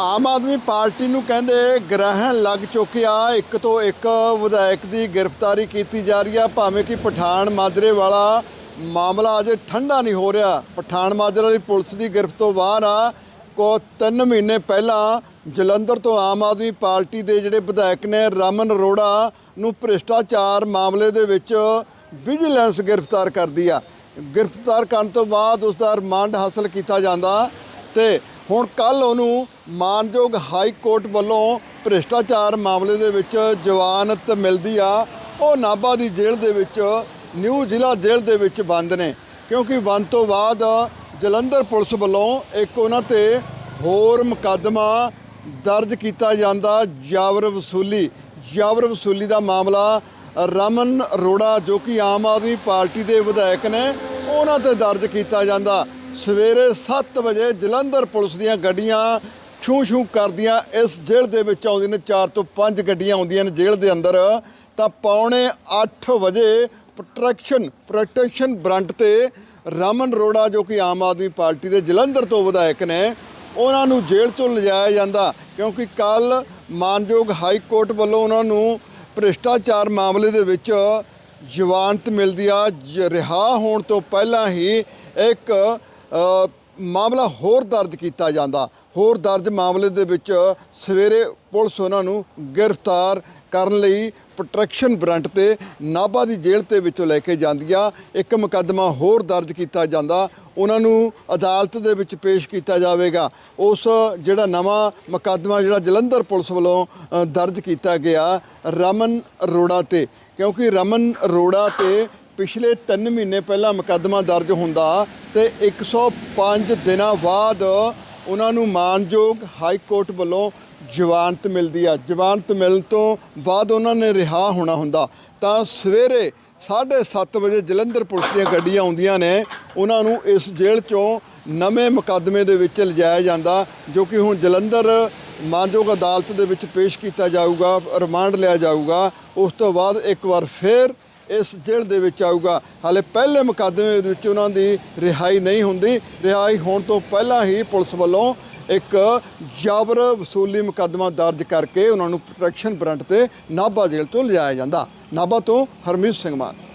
Aam Aadmi party ਨੂੰ ਕਹਿੰਦੇ ਗ੍ਰਹਿਣ ਲੱਗ ਚੁੱਕਿਆ। ਇੱਕ ਤੋਂ ਇੱਕ ਵਿਧਾਇਕ ਦੀ ਗ੍ਰਿਫਤਾਰੀ ਕੀਤੀ ਜਾ ਰਹੀ ਆ। ਭਾਵੇਂ ਕਿ ਪਠਾਨ ਮਾਜਰੇ ਵਾਲਾ ਮਾਮਲਾ ਅਜੇ ਠੰਡਾ ਨਹੀਂ ਹੋ ਰਿਹਾ। ਪਠਾਨ ਮਾਜਰੇ ਵਾਲੀ ਪੁਲਿਸ ਦੀ ਗ੍ਰਿਫਤ ਤੋਂ ਬਾਹਰ ਆ। ਕੋ 3 ਮਹੀਨੇ ਪਹਿਲਾਂ ਜਲੰਧਰ ਤੋਂ ਆਮ ਆਦਮੀ ਪਾਰਟੀ ਦੇ ਜਿਹੜੇ ਵਿਧਾਇਕ ਨੇ ਰਮਨ ਅਰੋੜਾ ਨੂੰ ਭ੍ਰਿਸ਼ਟਾਚਾਰ ਮਾਮਲੇ ਦੇ ਵਿੱਚ ਵਿਜੀਲੈਂਸ ਗ੍ਰਿਫਤਾਰ ਕਰਦੀ ਆ। ਗ੍ਰਿਫਤਾਰ ਕਰਨ ਤੋਂ ਬਾਅਦ ਉਸ ਦਾ ਰਿਮਾਂਡ ਹਾਸਲ ਕੀਤਾ ਜਾਂਦਾ ਤੇ ਹੁਣ ਕੱਲ ਉਹਨੂੰ ਮਾਨਯੋਗ ਹਾਈ ਕੋਰਟ ਵੱਲੋਂ ਭ੍ਰਿਸ਼ਟਾਚਾਰ ਮਾਮਲੇ ਦੇ ਵਿੱਚ ਜਵਾਨਤ ਮਿਲਦੀ ਆ। ਉਹ ਨਾਭਾ ਦੀ ਜੇਲ੍ਹ ਦੇ ਵਿੱਚ, ਨਿਊ ਜ਼ਿਲ੍ਹਾ ਜੇਲ੍ਹ ਦੇ ਵਿੱਚ ਬੰਦ ਨੇ। ਕਿਉਂਕਿ ਬੰਦ ਤੋਂ ਬਾਅਦ ਜਲੰਧਰ ਪੁਲਿਸ ਵੱਲੋਂ ਇੱਕ ਉਹਨਾਂ ਤੇ ਹੋਰ ਮੁਕੱਦਮਾ ਦਰਜ ਕੀਤਾ ਜਾਂਦਾ, ਜਾਬਰ ਵਸੂਲੀ। ਜਾਬਰ ਵਸੂਲੀ ਦਾ ਮਾਮਲਾ ਰਮਨ ਅਰੋੜਾ, ਜੋ ਕਿ ਆਮ ਆਦਮੀ ਪਾਰਟੀ ਦੇ ਵਿਧਾਇਕ ਨੇ, ਉਹਨਾਂ ਤੇ ਦਰਜ ਕੀਤਾ ਜਾਂਦਾ। ਸਵੇਰੇ 7 ਵਜੇ ਜਲੰਧਰ ਪੁਲਿਸ ਦੀਆਂ ਗੱਡੀਆਂ ਛੂ ਛੂ ਕਰਦੀਆਂ, ਇਸ ਜੇਲ੍ਹ ਦੇ ਵਿੱਚ ਆਉਂਦੀਆਂ ਨੇ 4 ਤੋਂ 5 ਗੱਡੀਆਂ ਆਉਂਦੀਆਂ ਨੇ ਜੇਲ੍ਹ ਦੇ ਅੰਦਰ। ਤਾਂ ਪੌਣੇ 8 ਵਜੇ ਪ੍ਰੋਟੈਕਸ਼ਨ ਪ੍ਰੋਟੈਕਸ਼ਨ ਬਰੰਟ ਤੇ ਰਮਨ ਅਰੋੜਾ, ਜੋ ਕਿ ਆਮ ਆਦਮੀ ਪਾਰਟੀ ਦੇ ਜਲੰਧਰ ਤੋਂ ਵਿਧਾਇਕ ਨੇ, ਉਹਨਾਂ ਨੂੰ ਜੇਲ੍ਹ ਤੋਂ ਲਿਜਾਇਆ ਜਾਂਦਾ, ਕਿਉਂਕਿ ਕੱਲ ਮਾਨਯੋਗ ਹਾਈ ਕੋਰਟ ਵੱਲੋਂ ਉਹਨਾਂ ਨੂੰ ਭ੍ਰਿਸ਼ਟਾਚਾਰ ਮਾਮਲੇ ਦੇ ਵਿੱਚ ਜ਼ਮਾਨਤ ਮਿਲਦੀ ਆ। ਜ- ਰਿਹਾ ਹੋਣ ਤੋਂ ਪਹਿਲਾਂ ਹੀ ਇੱਕ ਮਾਮਲਾ ਹੋਰ ਦਰਜ ਕੀਤਾ ਜਾਂਦਾ। ਹੋਰ ਦਰਜ ਮਾਮਲੇ ਦੇ ਵਿੱਚ ਸਵੇਰੇ ਪੁਲਿਸ ਉਹਨਾਂ ਨੂੰ ਗ੍ਰਿਫਤਾਰ ਕਰਨ ਲਈ ਪ੍ਰੋਟੈਕਸ਼ਨ ਬਰੰਟ ਤੇ ਨਾਭਾ ਦੀ ਜੇਲ੍ਹ ਤੇ ਵਿੱਚੋਂ ਲੈ ਕੇ ਜਾਂਦੀ ਆ ਇੱਕ ਮੁਕੱਦਮਾ ਹੋਰ ਦਰਜ ਕੀਤਾ ਜਾਂਦਾ। ਉਹਨਾਂ ਨੂੰ ਅਦਾਲਤ ਦੇ ਵਿੱਚ ਪੇਸ਼ ਕੀਤਾ ਜਾਵੇਗਾ। ਉਸ ਜਿਹੜਾ ਨਵਾਂ ਮੁਕੱਦਮਾ ਜਿਹੜਾ ਜਲੰਧਰ ਪੁਲਿਸ ਵੱਲੋਂ ਦਰਜ ਕੀਤਾ ਗਿਆ ਰਮਨ ਅਰੋੜਾ ਤੇ। ਕਿਉਂਕਿ ਰਮਨ ਅਰੋੜਾ ਤੇ ਪਿਛਲੇ 3 ਮਹੀਨੇ ਪਹਿਲਾਂ ਮੁਕੱਦਮਾ ਦਰਜ ਹੁੰਦਾ ਤੇ 105 ਦਿਨਾਂ ਬਾਅਦ ਉਹਨਾਂ ਨੂੰ ਮਾਨਯੋਗ ਹਾਈ ਕੋਰਟ ਵੱਲੋਂ ਜ਼ਮਾਨਤ ਮਿਲਦੀ ਆ। ਜ਼ਮਾਨਤ ਮਿਲਣ ਤੋਂ ਬਾਅਦ ਉਹਨਾਂ ਨੇ ਰਿਹਾ ਹੋਣਾ ਹੁੰਦਾ। ਤਾਂ ਸਵੇਰੇ 7:30 ਵਜੇ ਜਲੰਧਰ ਪੁਲਿਸ ਦੀਆਂ ਗੱਡੀਆਂ ਆਉਂਦੀਆਂ ਨੇ, ਉਹਨਾਂ ਨੂੰ ਇਸ ਜੇਲ੍ਹ ਚੋਂ ਨਵੇਂ ਮੁਕੱਦਮੇ ਦੇ ਵਿੱਚ ਲਿਜਾਇਆ ਜਾਂਦਾ, ਜੋ ਕਿ ਹੁਣ ਜਲੰਧਰ ਮਾਨਯੋਗ ਅਦਾਲਤ ਦੇ ਵਿੱਚ ਪੇਸ਼ ਕੀਤਾ ਜਾਊਗਾ, ਰਿਮਾਂਡ ਲਿਆ ਜਾਊਗਾ। ਉਸ ਤੋਂ ਬਾਅਦ ਇੱਕ ਵਾਰ ਫੇਰ ਇਸ ਜੇਲ੍ਹ ਦੇ ਵਿੱਚ ਆਊਗਾ। ਹਾਲੇ ਪਹਿਲੇ ਮੁਕੱਦਮੇ ਵਿੱਚ ਉਹਨਾਂ ਦੀ ਰਿਹਾਈ ਨਹੀਂ ਹੁੰਦੀ। ਰਿਹਾਈ ਹੋਣ ਤੋਂ ਪਹਿਲਾਂ ਹੀ ਪੁਲਿਸ ਵੱਲੋਂ ਇੱਕ ਜਾਬਰ ਵਸੂਲੀ ਮੁਕੱਦਮਾ ਦਰਜ ਕਰਕੇ ਉਹਨਾਂ ਨੂੰ ਪ੍ਰੋਟੈਕਸ਼ਨ ਬਰੰਟ ਤੇ ਨਾਭਾ ਜੇਲ੍ਹ ਤੋਂ ਲਿਜਾਇਆ ਜਾਂਦਾ। ਨਾਭਾ ਤੋਂ ਹਰਮੀਤ ਸਿੰਘ ਮਾਨ।